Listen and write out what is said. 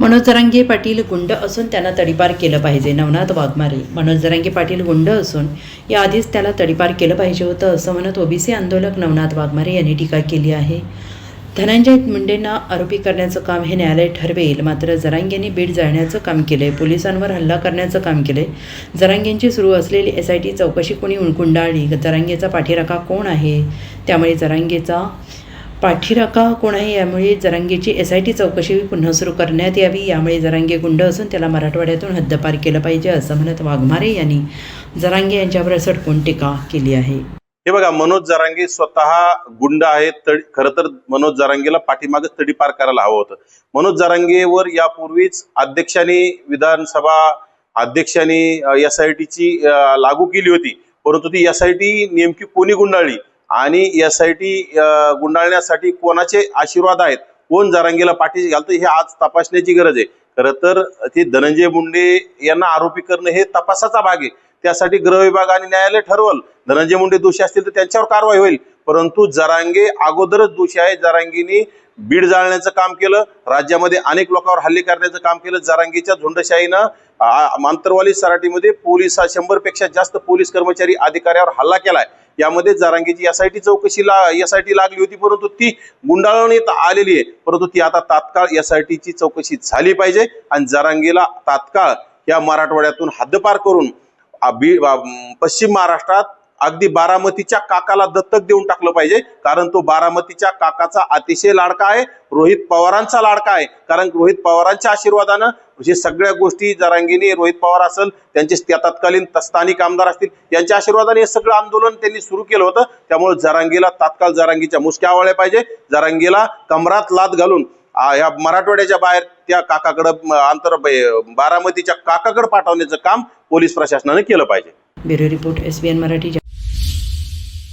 मनोज जरांगे पाटील गुंड असून त्यांना तडीपार केलं पाहिजे. नवनाथ वाघमारे मनोज जरांगे पाटील गुंड असून याआधीच त्याला तडीपार केलं पाहिजे होतं असं म्हणत ओबीसी आंदोलक नवनाथ वाघमारे यांनी टीका केली आहे. धनंजय मुंडेंना आरोपी करण्याचं काम हे न्यायालय ठरवेल. मात्र जरांगेंनी बीड जाळण्याचं काम केलंय. पोलिसांवर हल्ला करण्याचं काम केलंय. जरांगेंची सुरू असलेली एस आय टी चौकशी कोणी उणकुंडाळली जरांगेचा पाठीराखा कोण आहे? त्यामुळे जरांगेचा पाठीराखा कोण आहे यामुळे जरांगेची एस आय टी चौकशी पुन्हा सुरू करण्यात यावी यामुळे जरांगे गुंड असून त्याला मराठवाड्यातून हद्दपार केलं पाहिजे असं म्हणत वाघमारे यांनी जरांगे यांच्यावर सडकून टीका केली आहे. हे बघा मनोज जरांगे स्वतः गुंड आहेत खर खरं तर मनोज जरांगेला पाठीमागे तडीपार करायला हवं होतं. मनोज जरांगेवर यापूर्वीच अध्यक्षांनी विधानसभा अध्यक्षांनी एस आय टीची लागू केली होती. परंतु ती एस आय टी नेमकी कोणी गुंडाळली? आणि एस आय टी गुंडाळण्यासाठी कोणाचे आशीर्वाद आहेत? कोण जरांगेला पाठी घालतं? हे आज तपासण्याची गरज आहे. खरं तर ते धनंजय मुंडे यांना आरोपी करणं हे तपासाचा भाग आहे. त्यासाठी गृह विभाग आणि न्यायालय ठरवल. धनंजय मुंडे दोषी असतील तर त्यांच्यावर कारवाई होईल. परंतु जरांगे अगोदरच दोषी आहे. जरांगीने बीड जाळण्याचं काम केलं. राज्यामध्ये अनेक लोकांवर हल्ले करण्याचं काम केलं. जरांगीच्या झुंडशाहीनं आंतरवाली सराटीमध्ये पोलीस शंभरपेक्षा जास्त पोलीस कर्मचारी अधिकाऱ्यावर हल्ला केलाय. यामध्ये जरांगीची एसआयटी चौकशीला एसआयटी लागली होती परंतु ती गुंडाळवण्यात आलेली आहे. परंतु ती आता तात्काळ एसआयटीची चौकशी झाली पाहिजे आणि जारांगीला तात्काळ या मराठवाड्यातून हद्दपार करून बी- पश्चिम महाराष्ट्रात अगदी बारामतीच्या काकाला दत्तक देऊन टाकलं पाहिजे. कारण तो बारामतीच्या काकाचा अतिशय लाडका आहे. रोहित पवारांचा लाडका आहे. कारण रोहित पवारांच्या आशीर्वादानं म्हणजे सगळ्या गोष्टी जरांगीने रोहित पवार असेल त्यांचे त्या तत्कालीन स्थानिक आमदार असतील यांच्या आशीर्वादाने हे सगळं आंदोलन त्यांनी सुरू केलं होतं. त्यामुळे जरांगीला तात्काळ जरांगीच्या मुसक्या आवळल्या पाहिजे. जरांगीला कमरात लात घालून या मराठवाड्याच्या बाहेर त्या काकाकडं अंतर आंतर बारामतीच्या काकाकडे पाठवण्याचं काम पोलीस प्रशासनाने केलं पाहिजे. Bureau report S B N Marathi